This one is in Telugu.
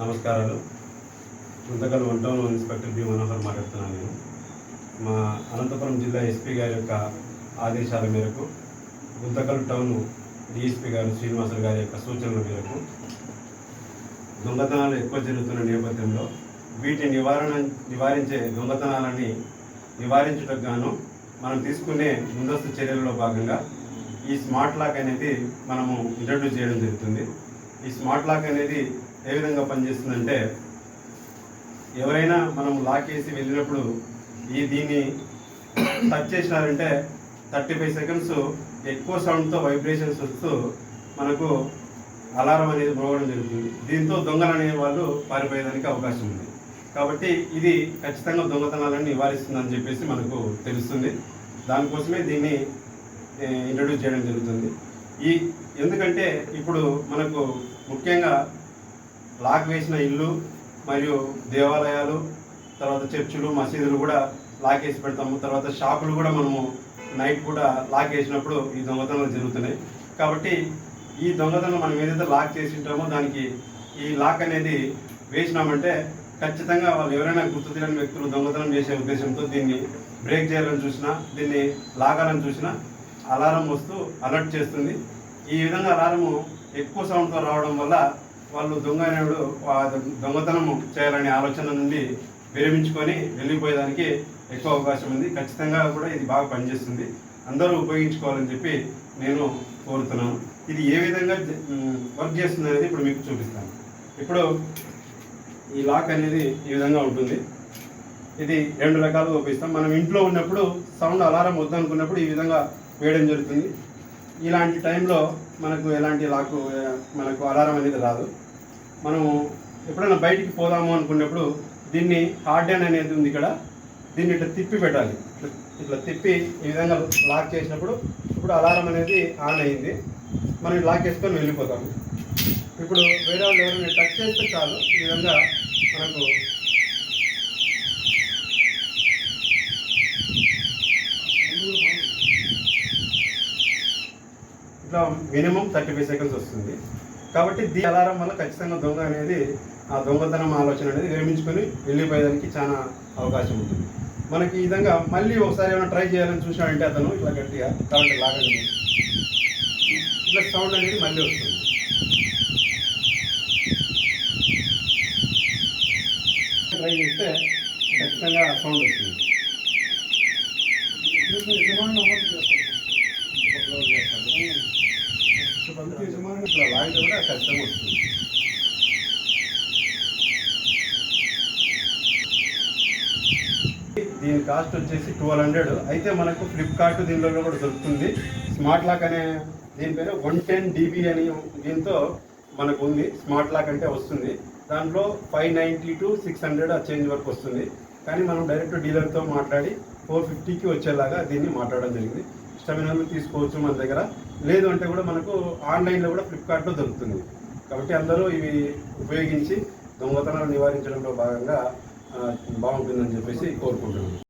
నమస్కారాలు. Guntakal one town inspector B Manohar మాట్లాడుతున్నాను నేను. మా అనంతపురం జిల్లా ఎస్పీ గారి యొక్క ఆదేశాల మేరకు గుంతకల్ టౌన్ డిఎస్పీ గారు శ్రీనివాసులు గారి యొక్క సూచనల మేరకు దొంగతనాలు ఎక్కువ జరుగుతున్న నేపథ్యంలో వీటి నివారణ నివారించే దొంగతనాలని నివారించుటకు గాను మనం తీసుకునే ముందస్తు చర్యలలో భాగంగా ఈ స్మార్ట్ లాక్ అనేది మనము ఇంట్రడ్యూస్ చేయడం జరుగుతుంది. ఈ స్మార్ట్ లాక్ అనేది ఏ విధంగా పనిచేస్తుందంటే ఎవరైనా మనం లాక్ వేసి వెళ్ళినప్పుడు ఈ దీన్ని టచ్ చేసినారంటే థర్టీ ఫైవ్ సెకండ్స్ ఎక్కువ సౌండ్తో వైబ్రేషన్స్ వస్తూ మనకు అలారం అనేది మోగడం జరుగుతుంది. దీంతో దొంగలు అనే వాళ్ళు పారిపోయేదానికి అవకాశం ఉంది. కాబట్టి ఇది ఖచ్చితంగా దొంగతనాలను నివారిస్తుందని చెప్పేసి మనకు తెలుస్తుంది. దానికోసమే దీన్ని ఇంట్రడ్యూస్ చేయడం జరుగుతుంది. ఈ ఎందుకంటే ఇప్పుడు మనకు ముఖ్యంగా లాక్ వేసిన ఇల్లు మరియు దేవాలయాలు తర్వాత చర్చిలు మసీదులు కూడా లాక్ వేసి పెడతాము. తర్వాత షాపులు కూడా మనము నైట్ కూడా లాక్ వేసినప్పుడు ఈ దొంగతనాలు జరుగుతున్నాయి. కాబట్టి ఈ దొంగతనం మనం ఏదైతే లాక్ చేసి ఉంటామో దానికి ఈ లాక్ అనేది వేసినామంటే ఖచ్చితంగా వాళ్ళు ఎవరైనా గుర్తు తెలియని వ్యక్తులు దొంగతనం చేసే ఉద్దేశంతో దీన్ని బ్రేక్ చేయాలని చూసినా దీన్ని లాగాలని చూసినా అలారం వస్తూ అలర్ట్ చేస్తుంది. ఈ విధంగా అలారము ఎక్కువ సౌండ్తో రావడం వల్ల వాళ్ళు దొంగ అనేవాడు దొంగతనం చేయాలనే ఆలోచన నుండి విరమించుకొని వెళ్ళిపోయేదానికి ఎక్కువ అవకాశం ఉంది. ఖచ్చితంగా కూడా ఇది బాగా పనిచేస్తుంది. అందరూ ఉపయోగించుకోవాలని చెప్పి నేను కోరుతున్నాను. ఇది ఏ విధంగా వర్క్ చేస్తుంది అనేది ఇప్పుడు మీకు చూపిస్తాను. ఇప్పుడు ఈ లాక్ అనేది ఈ విధంగా ఉంటుంది. ఇది రెండు రకాలుగా ఉపయోగిస్తాం. మనం ఇంట్లో ఉన్నప్పుడు సౌండ్ అలారం వద్దనుకున్నప్పుడు ఈ విధంగా వేయడం జరుగుతుంది. ఇలాంటి టైంలో మనకు ఎలాంటి లాకు మనకు అలారం అనేది రాదు. మనము ఎప్పుడైనా బయటికి పోదాము అనుకున్నప్పుడు దీన్ని హార్డ్ అనేది ఉంది ఇక్కడ. దీన్ని ఇట్లా తిప్పి పెట్టాలి. ఇట్లా తిప్పి ఈ విధంగా లాక్ చేసినప్పుడు ఇప్పుడు అలారం అనేది ఆన్ అయింది. మనం లాక్ చేసుకొని వెళ్ళిపోతాము. ఇప్పుడు వేరే వాళ్ళు ఎవరైనా టచ్ చేస్తే చాలు. ఈ విధంగా మనకు ఇట్లా మినిమం థర్టీ ఫైవ్ సెకండ్స్ వస్తుంది. కాబట్టి దీ అలారం వల్ల ఖచ్చితంగా దొంగ అనేది ఆ దొంగతనం ఆలోచన అనేది విరమించుకొని వెళ్ళిపోయేదానికి చాలా అవకాశం ఉంటుంది. మనకి ఈ విధంగా మళ్ళీ ఒకసారి ఏమైనా ట్రై చేయాలని చూసామంటే అతను ఇట్లా గట్టిగా కరెంట్ లాగండి ఇట్లా సౌండ్ అనేది మళ్ళీ వస్తుంది. ట్రై చేస్తే ఖచ్చితంగా సౌండ్ వస్తుంది ఇట్లా లాగితే వస్తుంది దీని కాస్ట్ వచ్చేసి ట్వెల్వ్ హండ్రెడ్. అయితే మనకు ఫ్లిప్కార్ట్ దీనిలో కూడా దొరుకుతుంది. స్మార్ట్ లాక్ అనే దీని పేరు వన్ టెన్ డీబీ అని దీంతో మనకు ఉంది. స్మార్ట్ లాక్ అంటే వస్తుంది. దాంట్లో five ninety two six hundred ఆ చేంజ్ వరకు వస్తుంది. కానీ మనం డైరెక్ట్ డీలర్తో మాట్లాడి ఫోర్ ఫిఫ్టీకి వచ్చేలాగా దీన్ని మాట్లాడడం జరిగింది. ఇష్టమైన వాళ్ళు తీసుకోవచ్చు మన దగ్గర. లేదు అంటే కూడా మనకు ఆన్లైన్లో కూడా ఫ్లిప్కార్ట్లో దొరుకుతుంది. కాబట్టి అందరూ ఇవి ఉపయోగించి దొంగతనాలు నివారించడంలో భాగంగా బాగుంటుందని చెప్పేసి కోరుకుంటున్నాను.